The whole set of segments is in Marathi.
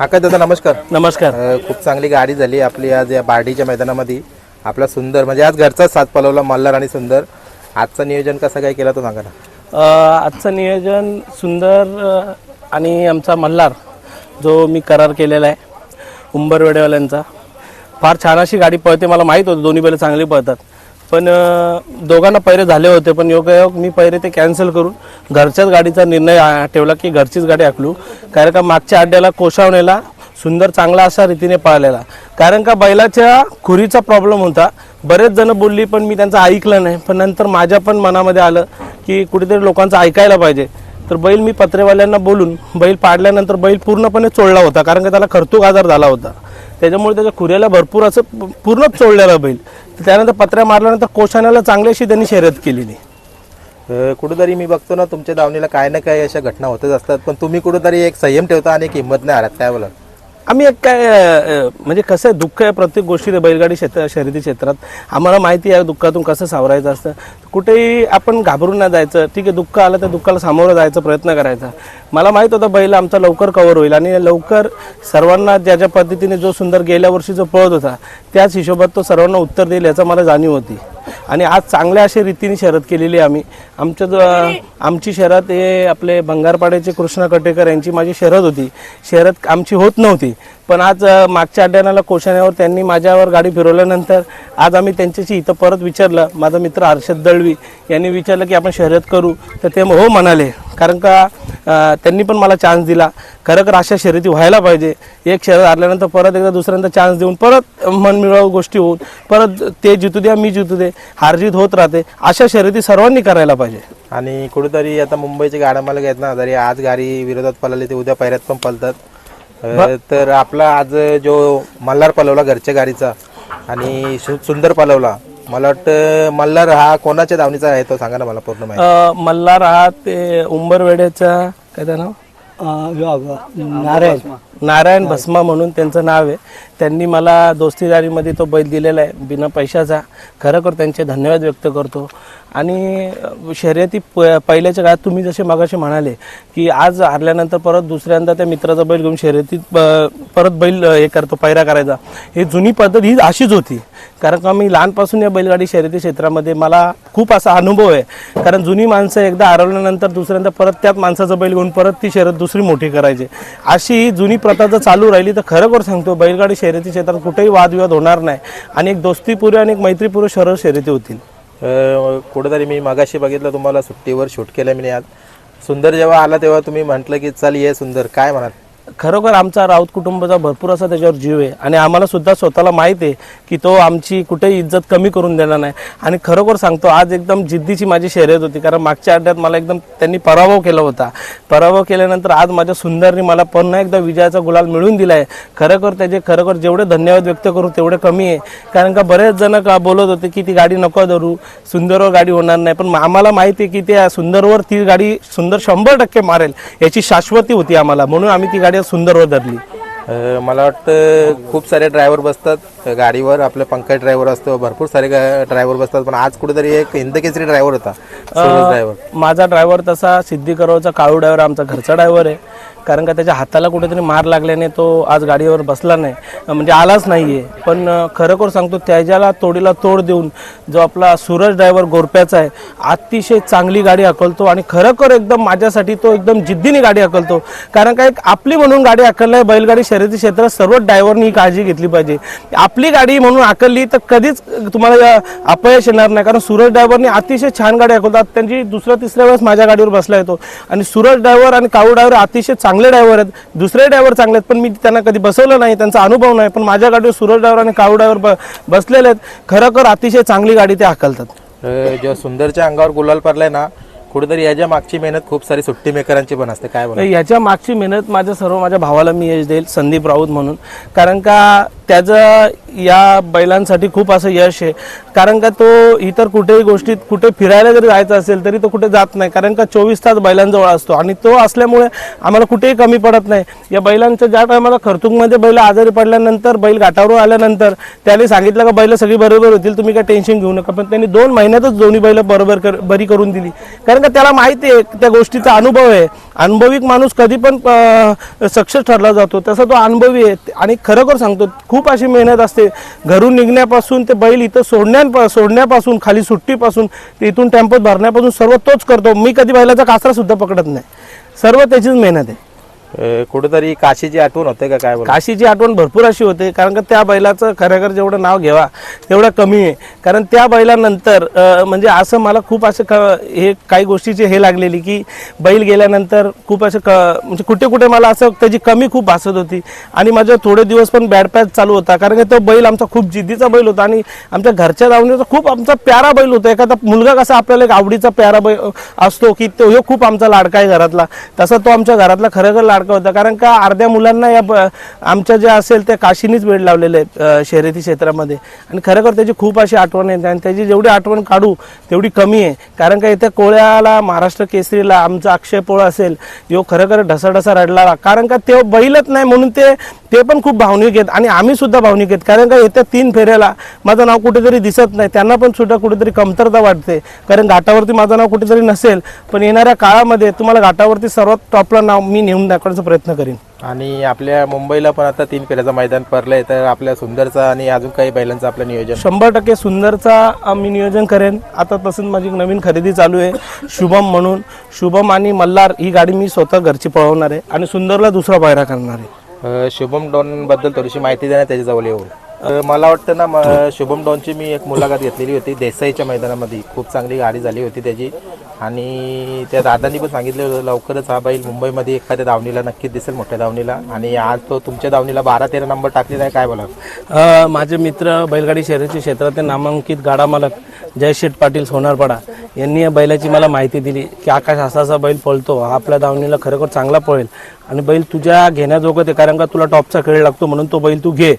आकाश दादा नमस्कार. नमस्कार. अ, खूप चांगली गाडी झाली. आपली आज या बार्डीच्या मैदानामध्ये. आपला सुंदर म्हणजे आज घरचाच साथ पलवला मल्हार आणि सुंदर. आजचं नियोजन कसं काय केलं तो सांगा ना. अ, आजचं नियोजन सुंदर अ, आणि आमचा मल्हार जो मी करार केलेला आहे उंबरवेडेवाल्यांचा. फार छान अशी गाडी पळते मला माहीत होतं. दोन्ही बैल चांगली पळतात. पण दोघांना पैरे झाले होते पण योगायोग मी पैरे ते कॅन्सल करून घरच्याच गाडीचा निर्णय ठेवला की घरचीच गाडी आखलू. कारण का मागच्या अड्ड्याला कोशावणेला सुंदर चांगला अशा रीतीने पाळलेला. कारण का बैलाच्या खुरीचा प्रॉब्लेम होता. बरेच जण बोलली पण मी त्यांचं ऐकलं नाही. पण नंतर माझ्या पण मनामध्ये आलं की कुठेतरी लोकांचं ऐकायला पाहिजे. तर बैल मी पत्रेवाल्यांना बोलून बैल पाडल्यानंतर बैल पूर्णपणे चोळला होता. कारण का त्याला खर्तूक आजार झाला होता. त्याच्यामुळे त्याच्या खुऱ्याला भरपूर असं पूर्णच चोळलेला बैल. त्यानंतर पत्र्या मारल्यानंतर कोशाण्याला चांगल्याशी त्यांनी शर्यत केलेली. नाही कुठेतरी मी बघतो ना तुमच्या दावणीला काय ना काय अशा घटना होतच असतात पण तुम्ही कुठेतरी एक संयम ठेवता आणि एक हिंमत नाही आलात काय बोला आम्ही एक काय म्हणजे कसं आहे दुःख आहे प्रत्येक गोष्टी बैलगाडी क्षेत्र शर्यती क्षेत्रात आम्हाला माहिती आहे दुःखातून कसं सावरायचं असतं. कुठेही आपण घाबरून नाही जायचं. ठीक आहे दुःख आलं तर दुःखाला सामोरं जायचा प्रयत्न करायचा. मला माहीत होतं बैल आमचा लवकर कव्हर होईल आणि लवकर सर्वांना ज्या ज्या पद्धतीने जो सुंदर गेल्या वर्षी जो पळत होता त्याच हिशोबात तो सर्वांना उत्तर देईल याचा मला जाणीव होती. आणि आज चांगल्या अशा रीतीने शर्यत केलेली आहे आम्ही. आमच्या जो आमची शहरात हे आपले भंगारपाड्याचे कृष्णा कटेकर यांची माझी शर्यत होती. शहरात आमची होत नव्हती. पण आज मागच्या अड्ड्यानाला कोशाण्यावर त्यांनी माझ्यावर गाडी फिरवल्यानंतर आज आम्ही त्यांच्याशी इथं परत विचारलं. माझा मित्र हर्षद दळवी यांनी विचारलं की आपण शर्यत करू? तर ते हो म्हणाले. कारण का त्यांनी पण मला चान्स दिला. खरं तर अशा शर्यती व्हायला पाहिजे. एक शर्यत हरल्यानंतर परत एकदा दुसऱ्यांदा चान्स देऊन परत मनमिळावू गोष्टी होऊन परत ते जितू द्या मी जितू दे हारजीत होत राहते. अशा शर्यती सर्वांनी करायला पाहिजे. आणि कुठेतरी आता मुंबईचे गाड्या मालक आहेत ना जरी आज गाडी विरोधात पळाली ते उद्या पैऱ्यात पण पळतात. अ, तर आपला आज जो मल्हार पलवला घरच्या गाडीचा आणि सु- सुंदर पलवला मला वाटतं मल्हार हा कोणाच्या दावणीचा आहे तो सांगा ना मला पूर्ण माहिती. अ, मल्हार हा ते उंबरवेड्याचा काय त्या नाव? नारायण. नारायण भस्मा म्हणून त्यांचं नाव आहे. त्यांनी मला दोस्तीदारीमध्ये तो बैल दिलेला आहे बिना पैशाचा. खरोखर त्यांचे धन्यवाद व्यक्त करतो. आणि शर्यती प पहिल्याच्या काळात तुम्ही जसे मागाशी म्हणाले की आज हारल्यानंतर परत दुसऱ्यांदा त्या मित्राचा बैल घेऊन शर्यतीत परत बैल हे करतो पैरा करायचा. ही जुनी पद्धत ही अशीच होती. कारण का मी लहानपासून या बैलगाडी शर्यती क्षेत्रामध्ये मला खूप असा अनुभव आहे. कारण जुनी माणसं एकदा हरवल्यानंतर दुसऱ्यांदा परत त्याच माणसाचा बैल घेऊन परत ती शर्यत दुसरी मोठी करायची. अशी ही जुनी प्रथा जर चालू राहिली तर खरोखर सांगतो बैलगाडी शर्यती क्षेत्रात कुठेही वादविवाद होणार नाही. आणि एक दोस्तीपूर्व आणि एक मैत्रीपूर्व शरद शर्यती होतील. कुठेतरी मी मगाशी बघितलं तुम्हाला सुट्टीवर शूट केलं मी आज. सुंदर जेव्हा आला तेव्हा तुम्ही म्हटलं की चल ये सुंदर. काय म्हणाल? खरोखर आमचा राऊत कुटुंबाचा भरपूर असा त्याच्यावर जीव आहे. आणि आम्हाला सुद्धा स्वतःला माहीत आहे की तो आमची कुठेही इज्जत कमी करून देणार नाही. आणि खरोखर सांगतो आज एकदम जिद्दीची माझी शर्यत होती. कारण मागच्या अड्ड्यात मला एकदम त्यांनी पराभव केला होता. पराभव केल्यानंतर आज माझ्या सुंदरने मला पुन्हा एकदा विजयाचा गुलाल मिळवून दिला आहे खरोखर त्याचे खरोखर जेवढे धन्यवाद व्यक्त करू तेवढे कमी आहे. कारण का बरेच जण का बोलत होते की ती गाडी नको धरू सुंदरवर गाडी होणार नाही. पण आम्हाला माहिती आहे की त्या सुंदरवर ती गाडी सुंदर शंभर टक्के मारेल याची शाश्वती होती आम्हाला. म्हणून आम्ही ती गाडी आज सुंदरवर धरली अ, मला वाटतं खूप सारे ड्रायव्हर बसतात. गाडीवर आपले पंकज ड्रायव्हर असतो भरपूर सारे ड्रायव्हर बसतात. पण आज कुठेतरी एक हिंदकेसरी ड्रायव्हर होता ड्रायव्हर. माझा ड्रायव्हर तसा सिद्धी काळू ड्रायव्हर आमचा घरचा ड्रायव्हर आहे. कारण का त्याच्या हाताला कुठेतरी मार लागल्याने तो आज गाडीवर बसला नाही. म्हणजे आलाच नाही आहे पण खरोखर सांगतो त्याच्याला तोडीला तोड देऊन जो आपला सूरज ड्रायव्हर गोरप्याचा आहे अतिशय चांगली गाडी हकलतो आणि खरोखर एकदम माझ्यासाठी तो एकदम जिद्दीने गाडी हकलतो. कारण का एक आपली म्हणून गाडी हकलली बैलगाडी शर्यती क्षेत्रात सर्व ड्रायव्हरनी ही काळजी घेतली पाहिजे. आपली गाडी म्हणून आकलली तर कधीच तुम्हाला अपयश येणार नाही. कारण सूरज ड्रायव्हरनी अतिशय छान गाडी हकलतात. त्यांची दुसऱ्या तिसऱ्या वेळेस माझ्या गाडीवर बसला येतो. आणि सूरज ड्रायव्हर आणि काळू ड्रायव्हर अतिशय चांगले ड्रायव्हर आहेत. दुसरे ड्रायव्हर चांगले आहेत पण मी त्यांना कधी बसवलं नाही त्यांचा अनुभव नाही. पण माझ्या गाडीवर सूरज ड्रायव्हर आणि काळू ड्रायव्हर बसलेले आहेत. खरोखर अतिशय चांगली गाडी ते हाकलतात. जेव्हा सुंदरच्या अंगावर गुलाल पडलाय ना कुठेतरी याच्या मागची मेहनत खूप सारी सुट्टी मेकरांची पण असते. काय तर याच्या मागची मेहनत माझ्या सर्व माझ्या भावाला मी यश देईल संदीप राऊत म्हणून. कारण का त्याचं या बैलांसाठी खूप असं यश आहे. कारण का तो इतर कुठेही गोष्टीत कुठे फिरायला जरी जायचं असेल तरी तो कुठे जात नाही. कारण का चोवीस तास बैलांजवळ असतो. आणि तो असल्यामुळे आम्हाला कुठेही कमी पडत नाही. या बैलांचं ज्या टायमाला खरतुंगमध्ये बैल आजारी पडल्यानंतर बैल घाटावर आल्यानंतर त्याने सांगितलं का बैल सगळी बरोबर होतील तुम्ही काय टेन्शन घेऊ नका. पण त्यांनी दोन महिन्यातच दोन्ही बैल बरोबर कर बरी करून दिली. कारण का त्याला माहिती आहे त्या गोष्टीचा अनुभव आहे. अनुभविक माणूस कधी पण सक्सेस ठरला जातो. तसा तो अनुभवी आहे. आणि खरोखर सांगतो खूप खूप अशी मेहनत असते. घरून निघण्यापासून ते बैल इथं सोडण्या सोडण्यापासून खाली सुट्टीपासून ते इथून टेम्पोत भरण्यापासून सर्व तोच करतो. मी कधी बैलाचा कासरा सुद्धा पकडत नाही. सर्व त्याचीच मेहनत आहे. कुठेतरी काशीची आठवण होते का काय काशीची आठवण भरपूर अशी होते कारण का त्या बैलाचं खरेखर जेवढं नाव घ्यावा तेवढं कमी आहे. कारण त्या बैलानंतर म्हणजे असं मला खूप असं क हे काही गोष्टीची हे लागलेली की बैल गेल्यानंतर खूप असं क म्हणजे कुठे कुठे मला असं त्याची कमी खूप भासत होती. आणि माझं थोडे दिवस पण बॅड पॅच चालू होता कारण की तो बैल आमचा खूप जिद्दीचा बैल होता आणि आमच्या घरच्या दावणीचा खूप आमचा प्यारा बैल होता. एखादा मुलगा कसा आपल्याला एक आवडीचा प्यारा बैल असतो की तो ह्यो खूप आमचा लाडका आहे घरातला. तसा तो आमच्या घरातला खरोखर लाडका होता. कारण का अर्ध्या मुलांना या आमच्या जे असेल त्या काशीनीच वेळ लावलेले आहेत शर्यती क्षेत्रामध्ये. आणि खरोखर त्याची खूप अशी आठवण येते आणि त्याची जेवढी आठवण काढू तेवढी कमी आहे. कारण का इथे कोळ्याला महाराष्ट्र केसरीला आमचा अक्षय पोळ असेल यो खरोखर ढसाढसा रडला. कारण का ते बैलच नाही म्हणून ते ते पण खूप भावनिक आहेत आणि आम्ही सुद्धा भावनिक आहेत. कारण का येत्या तीन फेऱ्याला माझं नाव कुठेतरी दिसत नाही. त्यांना पण सुद्धा कुठेतरी कमतरता वाटते. कारण घाटावरती माझं नाव कुठेतरी नसेल पण येणाऱ्या काळामध्ये तुम्हाला घाटावरती सर्वात टॉपला नाव मी नेऊन दाखवण्याचा प्रयत्न करीन. आणि आपल्या मुंबईला पण आता तीन फेऱ्याचं मैदान पडलंय. तर आपल्या सुंदरचा आणि अजून काही बैलांचं आपलं नियोजन? शंभर टक्के सुंदरचा मी नियोजन करेन. आता तसंच माझी नवीन खरेदी चालू आहे. शुभम म्हणून. शुभम आणि मल्हार ही गाडी मी स्वतः घरची पळवणार आहे आणि सुंदरला दुसरा पायरा करणार आहे. अ, शुभम डॉनबद्दल थोडीशी माहिती देण्यात त्याच्याजवळ येऊन. अ, मला वाटतं ना म- शुभम डॉनची मी एक मुलाखत घेतलेली होती देसाईच्या मैदानामध्ये. खूप चांगली गाडी झाली होती त्याची. आणि त्या दादांनी पण सांगितलं होतं लवकरच हा बैल मुंबईमध्ये एखाद्या दावणीला नक्कीच दिसेल मोठ्या दावणीला आणि आज तो तुमच्या दावणीला बारा तेरा नंबर टाकलेला आहे काय बोला अ, माझे मित्र बैलगाडी शहराच्या क्षेत्रातील नामांकित गाडा मालक जयशेठ पाटील सोनारपाडा यांनी या बैलाची मला माहिती दिली की आकाश असाचा बैल पळतो हा आपल्या दावणीला खरोखर चांगला पळेल. आणि बैल तुझ्या घेण्याजोगत आहे कारण का तुला टॉपचा खेळ लागतो म्हणून तो बैल तू घे.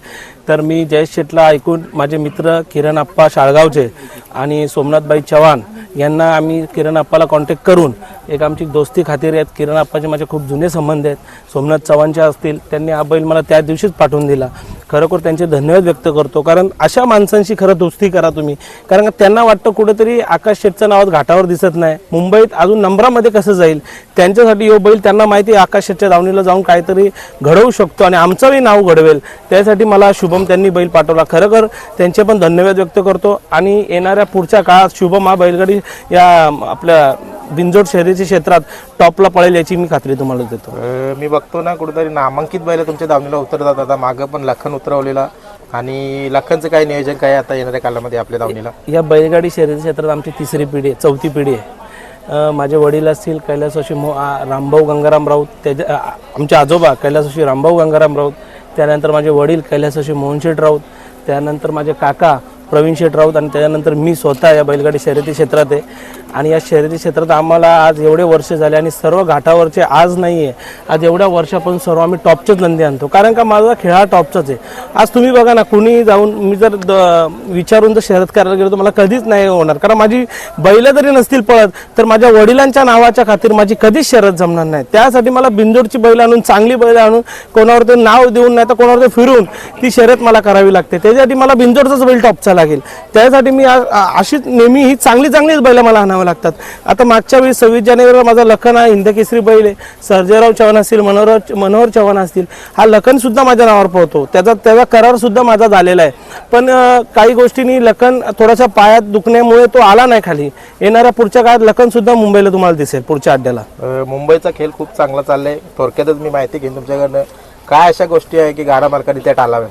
तर मी जयेश शेटला ऐकून माझे मित्र किरण आप्पा शाळगावचे आणि सोमनाथबाई चव्हाण यांना आम्ही किरण आप्पाला कॉन्टॅक्ट करून एक आमची दोस्ती खातीर आहेत. किरण आप्पाचे माझे खूप जुने संबंध आहेत. सोमनाथ चव्हाणचे असतील त्यांनी हा बैल मला त्या दिवशीच पाठवून दिला. खरोखर त्यांचे धन्यवाद व्यक्त करतो. कारण अशा माणसांशी खरं दोस्ती करा तुम्ही. कारण का त्यांना वाटतं कुठेतरी आकाश शेटचं नाव आज घाटावर दिसत नाही. मुंबईत अजून नंबरामध्ये कसं जाईल? त्यांच्यासाठी यो बैल त्यांना माहिती आहे दावणीला जाऊन काहीतरी घडवू शकतो आणि आमचंही नाव घडवेल. त्यासाठी मला शुभम त्यांनी बैल पाठवला. खरोखर त्यांचे पण धन्यवाद व्यक्त करतो. आणि येणाऱ्या पुढच्या काळात शुभम हा बैलगाडी या आपल्या बिंजोड शहरीच्या क्षेत्रात टॉपला पळेल याची मी खात्री तुम्हाला देतो. मी बघतो ना कुठेतरी नामांकित बैल तुमच्या दावणीला उतरतात. आता मागं पण लखन उतरवलेला. आणि लखनचं काय नियोजन काय आता येणाऱ्या कालामध्ये आपल्या दावणीला या बैलगाडी शर्यती क्षेत्रात आमची तिसरी पिढी आहे चौथी पिढी आहे. माझे वडील असतील कैलासवाशी मो आ- रामभाऊ गंगाराम राऊत त्याच्या आमचे आजोबा कैलासवाशी रामभाऊ गंगाराम राऊत त्यानंतर माझे वडील कैलासवाशी मोहनशेठ राऊत त्यानंतर माझे काका प्रवीण शेठ राऊत आणि त्याच्यानंतर मी स्वतः या बैलगाडी शर्यती क्षेत्रात आहे. आणि या शर्यती क्षेत्रात आम्हाला आज एवढे वर्ष झाले आणि सर्व घाटावरचे आज नाही आहे. आज एवढ्या वर्षापासून सर्व आम्ही टॉपचेच नंदी आणतो. कारण का माझा खेळ हा टॉपचाच आहे. आज तुम्ही बघा ना कुणी जाऊन मी जर द- विचारून जर शर्यत करायला गेलो तर मला कधीच नाही होणार. कारण माझी बैलं जरी नसतील पळत तर माझ्या वडिलांच्या नावाच्या खातीर माझी कधीच शर्यत जमणार नाही. त्यासाठी मला बिंदोडची बैल आणून चांगली बैल आणून कोणावर ते नाव देऊन नाही तर कोणावर ते फिरून ती शर्यत मला करावी लागते. त्याच्यासाठी मला बिंदोडचाच बैल टॉपचा लागेल. त्यासाठी मी अशीच नेहमी ही चांगली चांगलीच बैलं मला आणावं लागतात. आता मागच्या वेळी सव्वीस जानेवारीला माझा लखन हा हिंदकेसरी बैल आहे. सर्जेराव चव्हाण असतील मनोहर मनोहर चव्हाण असतील हा लखनसुद्धा माझ्या नावावर पोहतो त्याचा त्याचा करारसुद्धा माझा झालेला आहे. पण काही गोष्टींनी लखन थोडासा पायात दुखण्यामुळे तो आला नाही खाली. येणाऱ्या पुढच्या काळात लखनसुद्धा मुंबईला तुम्हाला दिसेल पुढच्या अड्ड्याला. मुंबईचा खेळ खूप चांगला चाललाय. थोडक्यातच मी माहिती घेईन तुमच्याकडनं. काय अशा गोष्टी आहे की गाडा मालकाने त्या टाळाव्या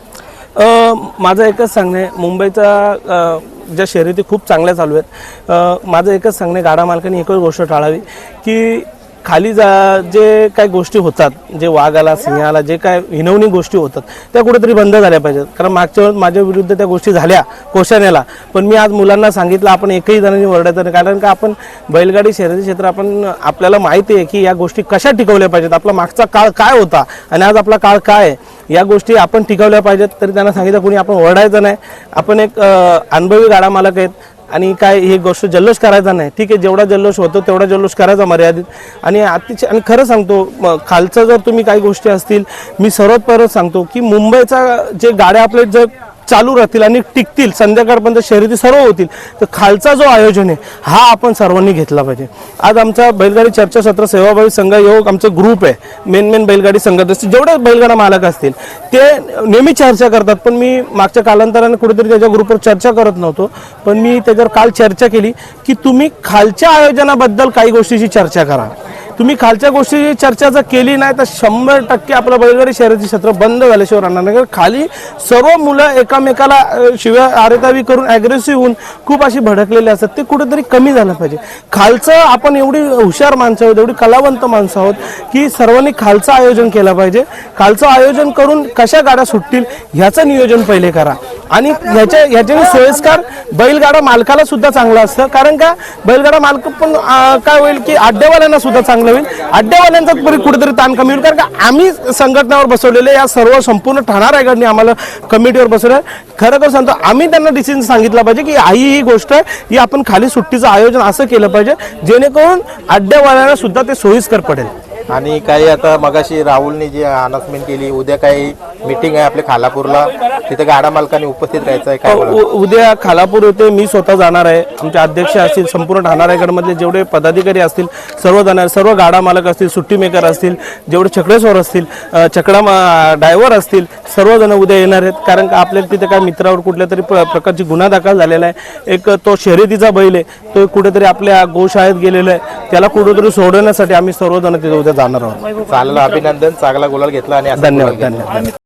माझं एकच सांगणं आहे मुंबईचा ज्या शर्यती खूप चांगल्या चालू आहेत माझं एकच सांगणं आहे गाडा मालकाने एकच गोष्ट टाळावी की खाली जा जे काही गोष्टी होतात जे वाघाला सिंहाला जे काय हिनवणी गोष्टी होतात त्या कुठेतरी बंद झाल्या पाहिजेत. कारण मागच्या माझ्या विरुद्ध त्या गोष्टी झाल्या कोशानेला. पण मी आज मुलांना सांगितलं आपण एकही जणांनी ओरडायचं नाही. कारण का आपण बैलगाडी शर्यती क्षेत्र आपण आपल्याला माहिती आहे की या गोष्टी कशा टिकवल्या पाहिजेत. आपला मागचा काळ काय होता आणि आज आपला काळ काय आहे? या गोष्टी आपण टिकवल्या पाहिजेत तरी त्यांना सांगितलं कोणी आपण ओरडायचं नाही. आपण एक अनुभवी गाडा मालक आहेत. आणि काय हे गोष्ट जल्लोष करायचा नाही. ठीक आहे जेवढा जल्लोष होतो तेवढा जल्लोष करायचा मर्यादित. आणि अतिशय आणि खरं सांगतो खालचं जर तुम्ही काही गोष्टी असतील मी सर्वात परत सांगतो की मुंबईचा जे गाड्या आपले जर चालू राहतील आणि टिकतील. संध्याकाळपर्यंत शर्यती सर्व होतील. तर खालचा जो आयोजन आहे हा आपण सर्वांनी घेतला पाहिजे. आज आमचा बैलगाडी चर्चासत्र सेवाभावी संघ योग आमचा ग्रुप आहे. मेन मेन बैलगाडी संघ असतील जेवढे बैलगाडा मालक असतील ते नेहमी चर्चा करतात. पण मी मागच्या कालांतराने कुठेतरी त्याच्या ग्रुपवर चर्चा करत नव्हतो. पण मी त्याच्यावर काल चर्चा केली की तुम्ही खालच्या आयोजनाबद्दल काही गोष्टीची चर्चा करा. तुम्ही खालच्या गोष्टीची चर्चा जर केली नाही तर शंभर टक्के आपलं बैलगाडी शहराचे क्षेत्र बंद झाल्याशिवाय राहणार नाही. खाली सर्व मुलं एकामेकाला शिवाय शिव्या आरेतावी करून अग्रेसिव्ह होऊन खूप अशी भडकलेली असतात. ते कुठेतरी कमी झालं पाहिजे. खालचं आपण एवढी हुशार माणसं आहोत एवढी कलावंत माणसं आहोत की सर्वांनी खालचं आयोजन केलं पाहिजे. खालचं आयोजन करून कशा गाड्या सुटतील ह्याचं नियोजन पहिले करा. आणि ह्याच्या ह्याच्याने सोयीस्कर बैलगाडा मालकाला सुद्धा चांगलं असतं. कारण का? बैलगाडा मालक पण काय होईल की अड्ड्यावाल्यांना सुद्धा चांगलं होईल. अड्ड्यावाल्यांचा तरी कुठेतरी ताण कमी होईल. कारण का? आम्ही संघटनावर बसवलेले या सर्व संपूर्ण ठाणा रायगडने आम्हाला कमिटीवर बसवलं. खरं खरं सांगतो आम्ही त्यांना डिसिजन सांगितलं पाहिजे की आई ही गोष्ट आहे ही आपण खाली सुट्टीचं आयोजन असं केलं पाहिजे जेणेकरून अड्ड्यावाल्यांना सुद्धा ते सोयीस्कर पडेल. आणि काही आता मगाशी राहुलने जी अनाउन्समेंट केली उद्या काही मीटिंग आहे आपल्या खालापूरला. तिथे गाडा मालकांनी उपस्थित राहायचं आहे काय उ- उद्या खालापूर येथे मी स्वतः जाणार आहे. आमचे अध्यक्ष असतील संपूर्ण ठाणा रायगडमधले जेवढे पदाधिकारी असतील सर्व जाणार सर्व गाडा मालक असतील सुट्टी मेकर असतील जेवढे छकडेस्वर असतील अ, छकडा ड्रायव्हर असतील सर्वजण उद्या येणार आहेत. कारण का आपल्याला तिथे काय मित्रावर कुठल्या तरी प्र- प्रकारची गुन्हा दाखल झालेला आहे. एक तो शर्यतीचा बैल आहे. तो कुठेतरी आपल्या गोशाळेत गेलेला आहे. त्याला कुठेतरी सोडवण्यासाठी आम्ही सर्वजण तिथे उद्या जाणार आहोत. चालेल. अभिनंदन. चांगला गुलाल घेतला आणि धन्यवाद. धन्यवाद.